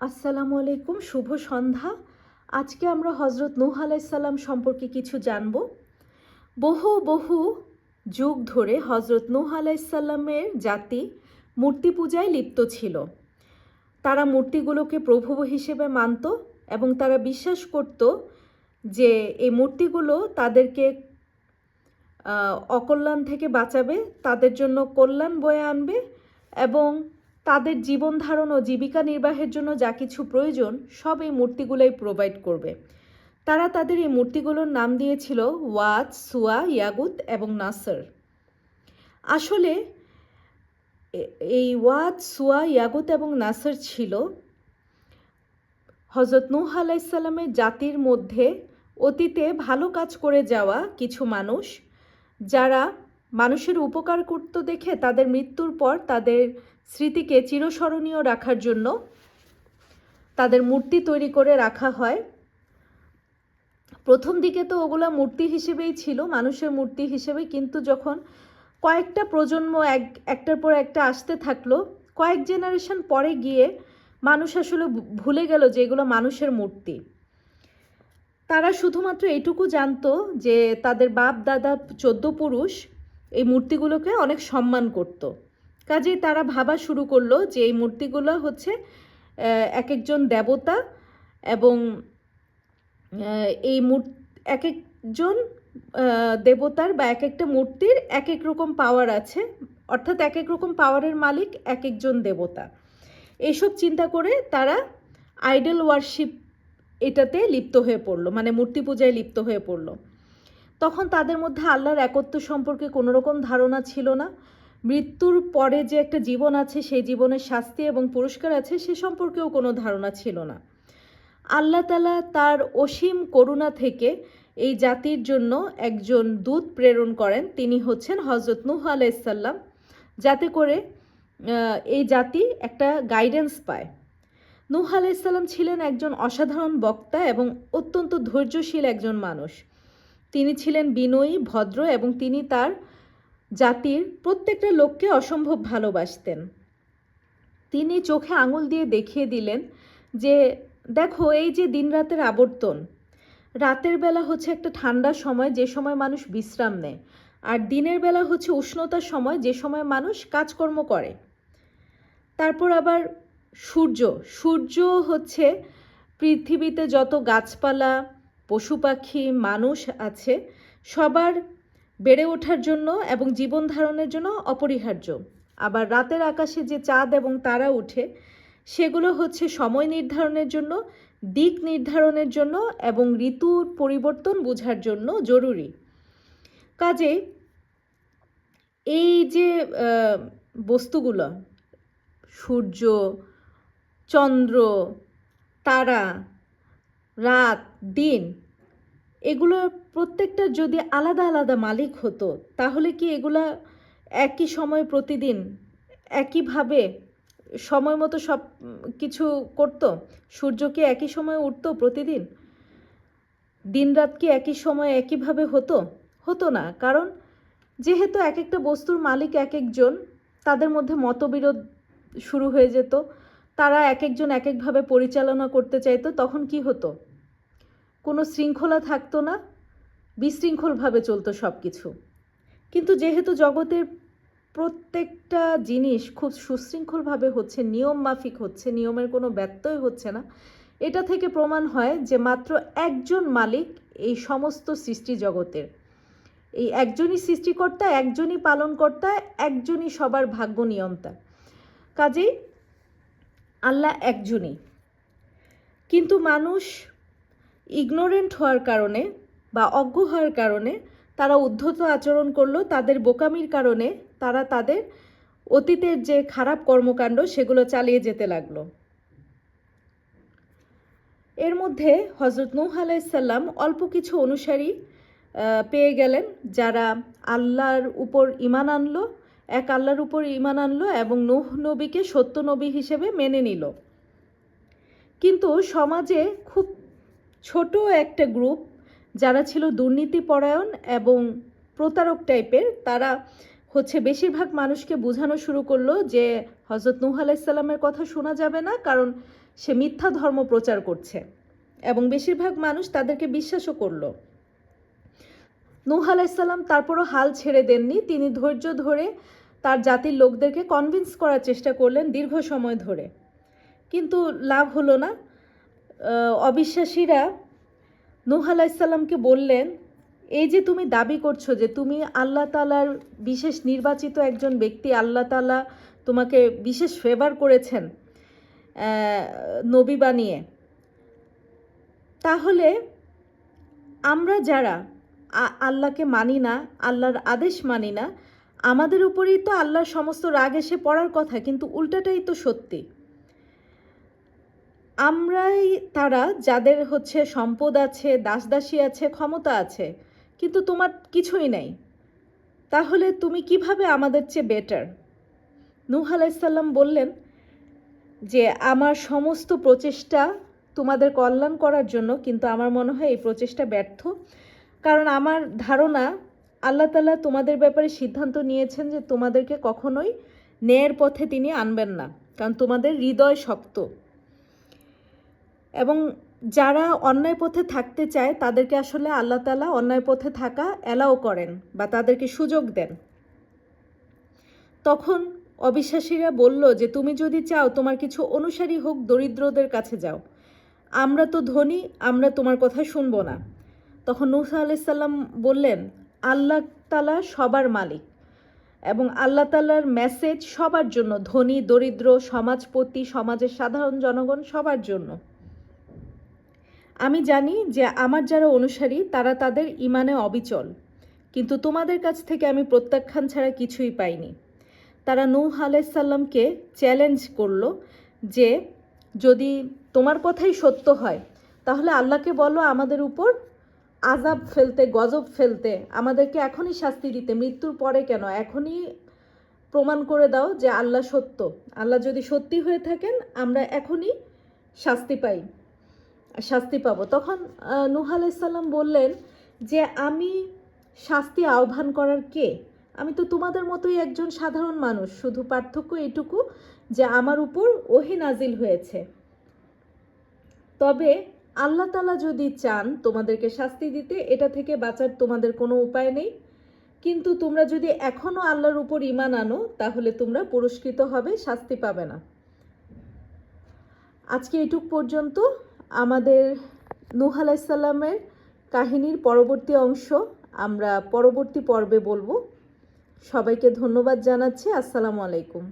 আসসালামু আলাইকুম, শুভ সন্ধ্যা। আজকে আমরা হজরত নূহ আলাইসাল্লাম সম্পর্কে কিছু জানব। বহু বহু যুগ ধরে হজরত নূহ আলাইসাল্লামের জাতি মূর্তি পূজায় লিপ্ত ছিল। তারা মূর্তিগুলোকে প্রভু হিসেবে মানত এবং তারা বিশ্বাস করত যে এই মূর্তিগুলো তাদেরকে অকল্যাণ থেকে বাঁচাবে, তাদের জন্য কল্যাণ বয়ে আনবে এবং তাদের জীবন ধারণ ও জীবিকা নির্বাহের জন্য যা কিছু প্রয়োজন, সব এই মূর্তিগুলোই প্রোভাইড করবে। তারা তাদের এই মূর্তিগুলোর নাম দিয়েছিল ওয়াজ, সুয়া, ইয়াগুত এবং নাসর। আসলে এই ওয়াজ, সুয়া, ইয়াগুত এবং নাসর ছিল হজরত নূহ আলাইসাল্লামের জাতির মধ্যে অতীতে ভালো কাজ করে যাওয়া কিছু মানুষ যারা মানুষের উপকার করত দেখে তাদের মৃত্যুর পর তাদের স্মৃতিকে চিরস্মরণীয় রাখার জন্য তাদের মূর্তি তৈরি করে রাখা হয়। প্রথম দিকে তো ওগুলা মূর্তি হিসেবেই ছিল, মানুষের মূর্তি হিসেবে, কিন্তু যখন কয়েকটা প্রজন্ম এক, একটার পর একটা আসতে থাকল, কয়েক জেনারেশন পরে গিয়ে মানুষ আসলে ভুলে গেল যে এগুলো মানুষের মূর্তি। তারা শুধুমাত্র এটুকু জানতো যে তাদের বাপ, দাদা, চোদ্দ পুরুষ এই মূর্তিগুলোকে অনেক সম্মান করত। কাজেই তারা ভাবা শুরু করল যে এই মূর্তিগুলো হচ্ছে এক একজন দেবতা এবং এই মূর্তি এক একজন দেবতার বা এক একটা মূর্তির এক এক রকম পাওয়ার আছে। অর্থাৎ এক এক রকম পাওয়ারের মালিক এক একজন দেবতা। এইসব চিন্তা করে তারা আইডল ওয়ার্শিপ এটাতে লিপ্ত হয়ে পড়ল মানে মূর্তি পূজায় লিপ্ত হয়ে পড়ল। তখন তাদের মধ্যে আল্লাহর একত্ব সম্পর্কে কোনো রকম ধারণা ছিল না। মৃত্যুর পরে যে একটা জীবন আছে, সেই জীবনের শাস্তি এবং পুরস্কার আছে, সে সম্পর্কেও কোনো ধারণা ছিল না। আল্লাহ তালা তার অসীম করুণা থেকে এই জাতির জন্য একজন দূত প্রেরণ করেন। তিনি হচ্ছেন হজরত নুহ আলাইসাল্লাম যাতে করে এই জাতি একটা গাইডেন্স পায়। নূহ আলাইসাল্লাম ছিলেন একজন অসাধারণ বক্তা এবং অত্যন্ত ধৈর্যশীল একজন মানুষ। তিনি ছিলেন বিনয়ী, ভদ্র এবং তিনি তার জাতির প্রত্যেকটা লোককে অসম্ভব ভালোবাসতেন। তিনি চোখে আঙুল দিয়ে দেখিয়ে দিলেন যে, দেখো, এই যে দিনরাতের আবর্তন, রাতের বেলা হচ্ছে একটা ঠান্ডা সময় যে সময় মানুষ বিশ্রাম নেয়, আর দিনের বেলা হচ্ছে উষ্ণতার সময় যে সময় মানুষ কাজকর্ম করে। তারপর আবার সূর্য সূর্য হচ্ছে পৃথিবীতে যত গাছপালা পশু পাখি মানুষ আছে, সবার বেড়ে ওঠার জন্য এবং জীবন ধারণের জন্য অপরিহার্য। আবার রাতের আকাশে যে চাঁদ এবং তারা উঠে, সেগুলো হচ্ছে সময় নির্ধারণের জন্য, দিক নির্ধারণের জন্য এবং ঋতুর পরিবর্তন বোঝার জন্য জরুরি। কাজে এই যে বস্তুগুলো, সূর্য, চন্দ্র, তারা রাত, দিন, এগুলো প্রত্যেকটা যদি আলাদা আলাদা মালিক হতো, তাহলে কি এগুলা একই সময় প্রতিদিন, একইভাবে সময় মতো সব কিছু করতো? সূর্য কি একই সময় উঠতো প্রতিদিন? দিন রাত কি একই সময় একইভাবে হতো? হতো না, কারণ যেহেতু এক একটা বস্তুর মালিক এক একজন তাদের মধ্যে মতবিরোধ শুরু হয়ে যেত, তারা এক একজন এক একভাবে পরিচালনা করতে চাইতো, তখন কি হতো? কোনো শৃঙ্খলা থাকতো না, বিশৃঙ্খলভাবে চলতো সব কিছু কিন্তু যেহেতু জগতের প্রত্যেকটা জিনিস খুব সুশৃঙ্খলভাবে হচ্ছে, নিয়ম মাফিক হচ্ছে, নিয়মের কোনো ব্যত্যয় হচ্ছে না, এটা থেকে প্রমাণ হয় যে মাত্র একজন মালিক এই সমস্ত সৃষ্টি জগতের। এই একজনই সৃষ্টিকর্তা, একজনই পালনকর্তা, একজনই সবার ভাগ্য নিয়ন্তা। কাজেই আল্লাহ একজনই। কিন্তু মানুষ ইগনোরেন্ট হওয়ার কারণে বা অজ্ঞ হওয়ার কারণে তারা উদ্ধত আচরণ করল, তাদের বোকামির কারণে তারা তাদের অতীতের যে খারাপ কর্মকাণ্ড সেগুলো চালিয়ে যেতে লাগল। এর মধ্যে হজরত নূহ আলাইসাল্লাম অল্প কিছু অনুসারী পেয়ে গেলেন যারা আল্লাহর উপর ইমান আনলো, এক আল্লাহর উপর ইমান আনলো এবং নূহ নবীকে সত্য নবী হিসেবে মেনে নিল। কিন্তু সমাজে খুব ছোট একটা গ্রুপ যারা ছিল দুর্নীতিপরায়ণ এবং প্রতারক টাইপের, তারা হচ্ছে বেশিরভাগ মানুষকে বোঝানো শুরু করল যে হজরত নূহ আলাইসাল্লামের কথা শোনা যাবে না কারণ সে মিথ্যা ধর্ম প্রচার করছে এবং বেশিরভাগ মানুষ তাদেরকে বিশ্বাসও করল। নূহ আলাইসাল্লাম তারপরও হাল ছেড়ে দেননি। তিনি ধৈর্য ধরে তার জাতির লোকদেরকে কনভিন্স করার চেষ্টা করলেন দীর্ঘ সময় ধরে। কিন্তু লাভ হলো না। অবিশ্বাসীরা নূহ আলাইসাল্লামকে বললেন, এই যে তুমি দাবি করছ যে তুমি আল্লাহ তালার বিশেষ নির্বাচিত একজন ব্যক্তি, আল্লাহ তালা তোমাকে বিশেষ ফেভার করেছেন নবী বানিয়ে, তাহলে আমরা যারা আল্লাহকে মানি না, আল্লাহর আদেশ মানি না, আমাদের উপরেই তো আল্লাহর সমস্ত রাগ এসে পড়ার কথা, কিন্তু উল্টাটাই তো সত্যি। আমরাই তারা যাদের হচ্ছে সম্পদ আছে, দাসদাসী আছে, ক্ষমতা আছে, কিন্তু তোমার কিছুই নাই। তাহলে তুমি কীভাবে আমাদের চেয়ে বেটার নূহ আলাইসাল্লাম বললেন যে, আমার সমস্ত প্রচেষ্টা তোমাদের কল্যাণ করার জন্য, কিন্তু আমার মনে হয় এই প্রচেষ্টা ব্যর্থ। কারণ আমার ধারণা, আল্লাহ তালা তোমাদের ব্যাপারে সিদ্ধান্ত নিয়েছেন যে তোমাদেরকে কখনোই ন্যায়ের পথে তিনি আনবেন না। কারণ তোমাদের হৃদয় শক্ত। এবং যারা অন্যায় পথে থাকতে চায়, তাদেরকে আসলে আল্লাহ তালা অন্যায় পথে থাকা অ্যালাও করেন বা তাদেরকে সুযোগ দেন। তখন অবিশ্বাসীরা বলল যে, তুমি যদি চাও তোমার কিছু অনুসারী হোক, দরিদ্রদের কাছে যাও। আমরা তো ধনী, আমরা তোমার কথা শুনব না। তখন নূসা আলাইসাল্লাম বললেন, আল্লাহ তালা সবার মালিক এবং আল্লাহ তালার মেসেজ সবার জন্য। ধনী, দরিদ্র, সমাজপতি, সমাজের সাধারণ জনগণ সবার জন্য। আমি জানি যে আমার যারা অনুসারী, তারা তাদের ইমানে অবিচল। কিন্তু তোমাদের কাছ থেকে আমি প্রত্যাখ্যান ছাড়া কিছুই পাইনি। তারা নূহ আলাইসাল্লামকে চ্যালেঞ্জ করল যে, যদি তোমার কথাই সত্য হয়, তাহলে আল্লাহকে বলো আমাদের উপর আজাব ফেলতে, গজব ফেলতে, আমাদেরকে এখনই শাস্তি দিতে, মৃত্যুর পরে কেন? এখনই প্রমাণ করে দাও যে আল্লাহ সত্য। আল্লাহ যদি সত্যি হয়ে থাকেন, আমরা এখনই শাস্তি পাই। শাস্তি পাবো। তখন নূহ আলাইসাল্লাম বললেন যে, আমি শাস্তি আহ্বান করার কে? আমি তো তোমাদের মতোই একজন সাধারণ মানুষ। শুধু পার্থক্য এটুকু যে, আমার উপর ওহি নাজিল হয়েছে। তবে আল্লাহ তালা যদি চান তোমাদেরকে শাস্তি দিতে, এটা থেকে বাঁচার তোমাদের কোনো উপায় নেই। কিন্তু তোমরা যদি এখনও আল্লাহর উপর ইমান আনো, তাহলে তোমরা পুরস্কৃত হবে, শাস্তি পাবে না। আজকে এটুক পর্যন্ত। আমাদের নুহ আলাইসাল্লামের কাহিনীর পরবর্তী অংশ আমরা পরবর্তী পর্বে বলব। সবাইকে ধন্যবাদ জানাচ্ছি। আসসালামু আলাইকুম।